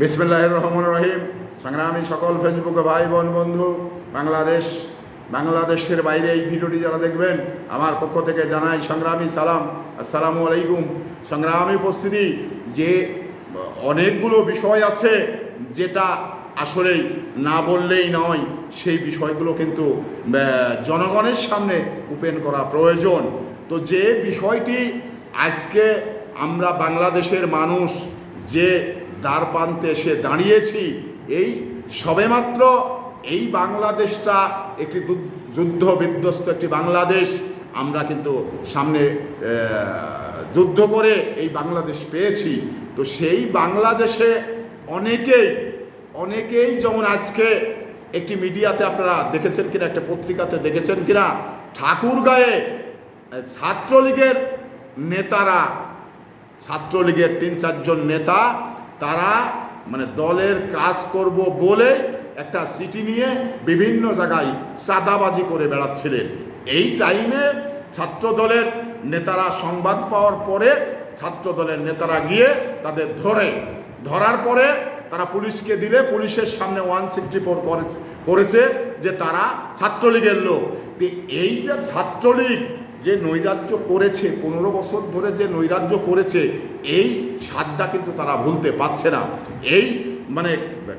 বিসমিল্লাহ রহমান রহিম। সংগ্রামী সকল ফেসবুক ভাই বোন, বন্ধু, বাংলাদেশ, বাংলাদেশের বাইরে এই ভিডিওটি যারা দেখবেন, আমার পক্ষ থেকে জানাই সংগ্রামী সালাম। আসসালামু আলাইকুম। সংগ্রামী উপস্থিতি, যে অনেকগুলো বিষয় আছে, যেটা আসলেই না বললেই নয়, সেই বিষয়গুলো কিন্তু জনগণের সামনে ওপেন করা প্রয়োজন। তো যে বিষয়টি আজকে আমরা বাংলাদেশের মানুষ যে দ্বার প্রান্তে এসে দাঁড়িয়েছি। এই সবেমাত্র এই বাংলাদেশটা একটি যুদ্ধ বিধ্বস্ত একটি বাংলাদেশ। আমরা কিন্তু সামনে যুদ্ধ করে এই বাংলাদেশ পেয়েছি। তো সেই বাংলাদেশে অনেকেই অনেকেই যেমন আজকে একটি মিডিয়াতে আপনারা দেখেছেন কিনা, একটা পত্রিকাতে দেখেছেন কিনা, ঠাকুরগাঁয়ে ছাত্রলীগের নেতারা, ছাত্রলীগের তিন চারজন নেতা তারা মানে দলের কাজ করব বলে একটা সিটি নিয়ে বিভিন্ন জায়গায় চাঁদাবাজি করে বেড়াচ্ছিলেন। এই টাইমে ছাত্র দলের নেতারা সংবাদ পাওয়ার পরে ছাত্র দলের নেতারা গিয়ে তাদের ধরে। ধরার পরে তারা পুলিশকে দিলে, পুলিশের সামনে ওয়ান সিক্সটি ফোর করেছে যে তারা ছাত্রলীগের লোক। এই যে ছাত্রলীগ যে নৈরাজ্য করেছে, পনেরো বছর ধরে যে নৈরাজ্য করেছে, এই স্বাদটা কিন্তু তারা ভুলতে পারছে না। এই মানে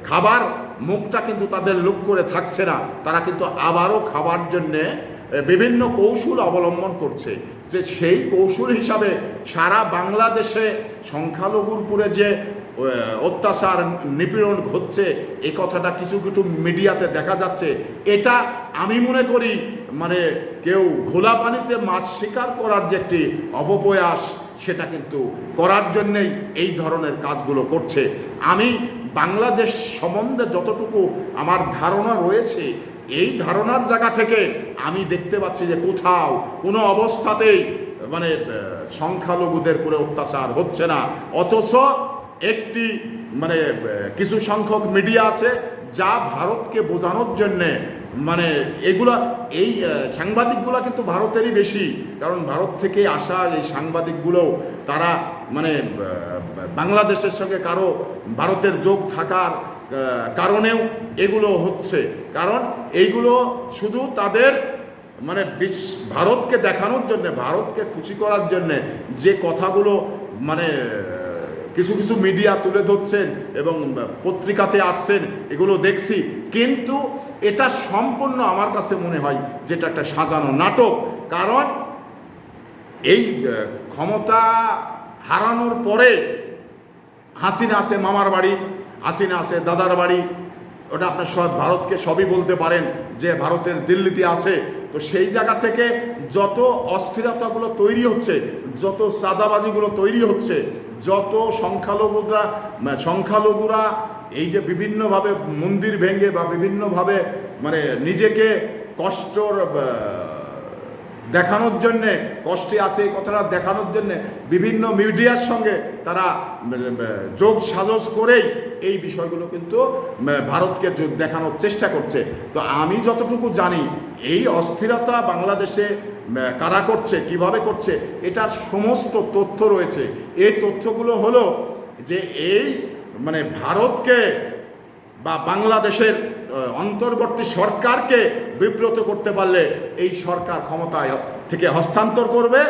খাবার মুখটা কিন্তু তাদের লুক করে থাকছে না। তারা কিন্তু আবারও খাবার জন্যে বিভিন্ন কৌশল অবলম্বন করছে। যে সেই কৌশল হিসাবে সারা বাংলাদেশে সংখ্যালঘুর উপরে যে অত্যাচার, নিপীড়ন ঘটছে এই কথাটা কিছু কিছু মিডিয়াতে দেখা যাচ্ছে। এটা আমি মনে করি মানে কেউ ঘোলা পানিতে মাছ শিকার করার যে একটি অপপ্রয়াস সেটা কিন্তু করার জন্যেই এই ধরনের কাজগুলো করছে। আমি বাংলাদেশ সম্বন্ধে যতটুকু আমার ধারণা রয়েছে, এই ধারণার জায়গা থেকে আমি দেখতে পাচ্ছি যে কোথাও কোনো অবস্থাতেই মানে সংখ্যালঘুদের করে অত্যাচার হচ্ছে না। অথচ একটি মানে কিছু সংখ্যক মিডিয়া আছে যা ভারতকে বোঝানোর জন্যে মানে এগুলা, এই সাংবাদিকগুলো কিন্তু ভারতেরই বেশি। কারণ ভারত থেকে আসা এই সাংবাদিকগুলো তারা মানে বাংলাদেশের সঙ্গে কারও ভারতের যোগ থাকার কারণেও এগুলো হচ্ছে। কারণ এইগুলো শুধু তাদের মানে বিশ্ব ভারতকে দেখানোর জন্যে, ভারতকে খুশি করার জন্যে যে কথাগুলো মানে কিছু কিছু মিডিয়া তুলে ধরছেন এবং পত্রিকাতে আসছেন, এগুলো দেখছি। কিন্তু এটা সম্পূর্ণ আমার কাছে মনে হয় যেটা একটা সাজানো নাটক। কারণ এই ক্ষমতা হারানোর পরে হাসিনা আছে মামার বাড়ি, হাসিনা আছে দাদার বাড়ি। ওটা আপনার সব ভারতকে সবই বলতে পারেন যে ভারতের দিল্লিতে আছে। তো সেই জায়গা থেকে যত অস্থিরতাগুলো তৈরি হচ্ছে, যত সাদাবাজিগুলো তৈরি হচ্ছে, যত সংখ্যালঘুরা সংখ্যালঘুরা এই যে বিভিন্নভাবে মন্দির ভেঙে বা বিভিন্নভাবে মানে নিজেকে কষ্টর দেখানোর জন্যে, কষ্টে আছে এই কথাটা দেখানোর জন্যে বিভিন্ন মিডিয়ার সঙ্গে তারা যোগ সাজস করেই এই বিষয়গুলো কিন্তু ভারতকে দেখানোর চেষ্টা করছে। তো আমি যতটুকু জানি, এই অস্থিরতা বাংলাদেশে কারা করছে, কীভাবে করছে, এটার সমস্ত তথ্য রয়েছে। এই তথ্যগুলো হলো যে এই মানে ভারতকে বা বাংলাদেশের অন্তর্বর্তী সরকারকে বিব্রত করতে পারলে এই সরকার ক্ষমতায় থেকে হস্তান্তর করবে,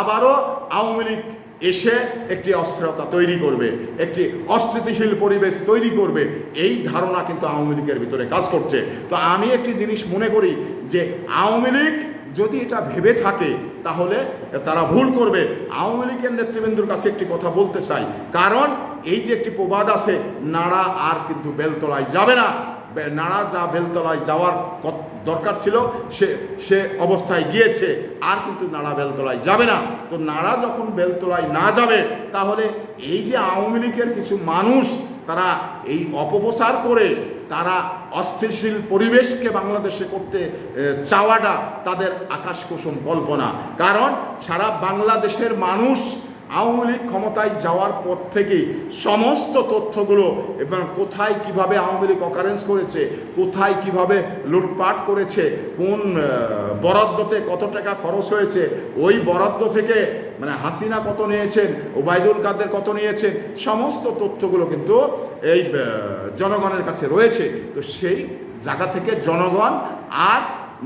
আবারও আওয়ামী লীগ এসে একটি অস্থিরতা তৈরি করবে, একটি অস্থিতিশীল পরিবেশ তৈরি করবে। এই ধারণা কিন্তু আওয়ামী লীগের ভিতরে কাজ করছে। তো আমি একটি জিনিস মনে করি যে আওয়ামী লীগ যদি এটা ভেবে থাকে, তাহলে তারা ভুল করবে। আওয়ামী লীগের নেতৃবৃন্দুর কাছে একটি কথা বলতে চাই। কারণ এই যে একটি প্রবাদ আছে, নাড়া আর কিন্তু বেলতলায় যাবে না। নাড়া যা বেলতলায় যাওয়ার দরকার ছিল, সে সে অবস্থায় গিয়েছে। আর কিন্তু নাড়া বেলতলায় যাবে না। তো নাড়া যখন বেলতলায় না যাবে, তাহলে এই যে আওয়ামী লীগের কিছু মানুষ, তারা এই অপপ্রচার করে, তারা অস্থিরশীল পরিবেশকে বাংলাদেশে করতে চাওয়াটা তাদের আকাশ কুসুম কল্পনা। কারণ সারা বাংলাদেশের মানুষ আওয়ামী লীগ ক্ষমতায় যাওয়ার পর থেকেই সমস্ত তথ্যগুলো এবং কোথায় কীভাবে আওয়ামী লীগ অকারেন্স করেছে, কোথায় কীভাবে লুটপাট করেছে, কোন বরাদ্দতে কত টাকা খরচ হয়েছে, ওই বরাদ্দ থেকে মানে হাসিনা কত নিয়েছেন, ওবায়দুল কাদের কত নিয়েছেন, সমস্ত তথ্যগুলো কিন্তু এই জনগণের কাছে রয়েছে। তো সেই জায়গা থেকে জনগণ আর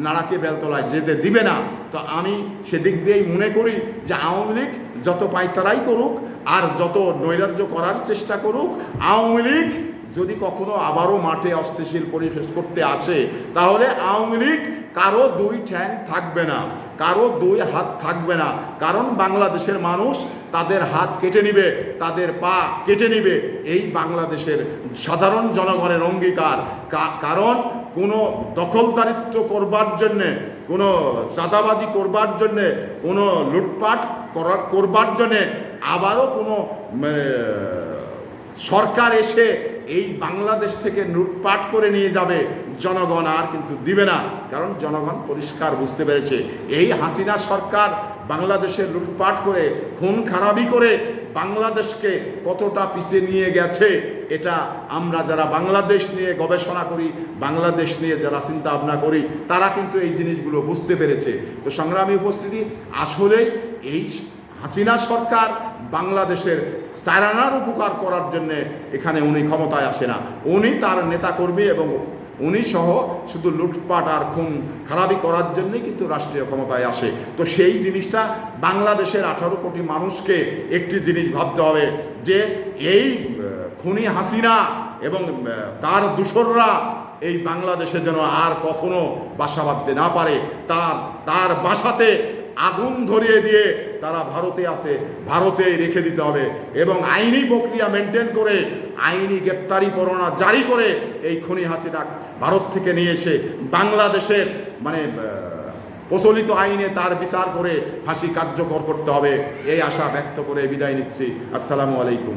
নাড়াকে বেলতলায় যেতে দিবে না। তো আমি সেদিক দিয়েই মনে করি যে আওয়ামী লীগ যত পাইতারাই করুক আর যত নৈরাজ্য করার চেষ্টা করুক, আওয়ামী লীগ যদি কখনো আবারও মাঠে অস্থিশীল পরিবেশ করতে আসে, তাহলে আওয়ামী লীগ কারও দুই ঠ্যাং থাকবে না, কারও দুই হাত থাকবে না। কারণ বাংলাদেশের মানুষ তাদের হাত কেটে নিবে, তাদের পা কেটে নিবে। এই বাংলাদেশের সাধারণ জনগণের অঙ্গীকার। কারণ কোনো দখলদারিত্ব করবার জন্যে কোনো চাঁদাবাজি করবার জন্যে কোনো লুটপাট করার করবার জন্যে আবারও কোনো মানে, সরকার এসে এই বাংলাদেশ থেকে লুটপাট করে নিয়ে যাবে জনগণ আর কিন্তু দিবে না। কারণ জনগণ পরিষ্কার বুঝতে পেরেছে, এই হাসিনা সরকার বাংলাদেশের লুটপাট করে, খুন খারাপি করে বাংলাদেশকে কতটা পিছিয়ে নিয়ে গেছে, এটা আমরা যারা বাংলাদেশ নিয়ে গবেষণা করি, বাংলাদেশ নিয়ে যারা চিন্তা ভাবনা করি, তারা কিন্তু এই জিনিসগুলো বুঝতে পেরেছে। তো সংগ্রামী উপস্থিতি, আসলেই এই হাসিনা সরকার বাংলাদেশের চারানার উপকার করার জন্যে এখানে উনি ক্ষমতায় আসে না। উনি তার নেতাকর্মী এবং উনি সহ শুধু লুটপাট আর খুন খারাপি করার জন্যই কিন্তু রাষ্ট্রীয় ক্ষমতায় আসে। তো সেই জিনিসটা বাংলাদেশের আঠারো কোটি মানুষকে একটি জিনিস ভাবতে হবে যে এই খুনি হাসিনা এবং তার দূষররা এই বাংলাদেশে যেন আর কখনো বাসা বাঁধতে না পারে। তার তার বাসাতে আগুন ধরিয়ে দিয়ে তারা ভারতে আসে, ভারতেই রেখে দিতে হবে এবং আইনি প্রক্রিয়া মেনটেন করে, আইনি গ্রেপ্তারি পরোয়ানা জারি করে এই খনি হাসিনা ভারত থেকে নিয়ে এসে বাংলাদেশের মানে প্রচলিত আইনে তার বিচার করে ফাঁসি কার্যকর করতে হবে। এই আশা ব্যক্ত করে বিদায় নিচ্ছি। আসসালামু আলাইকুম।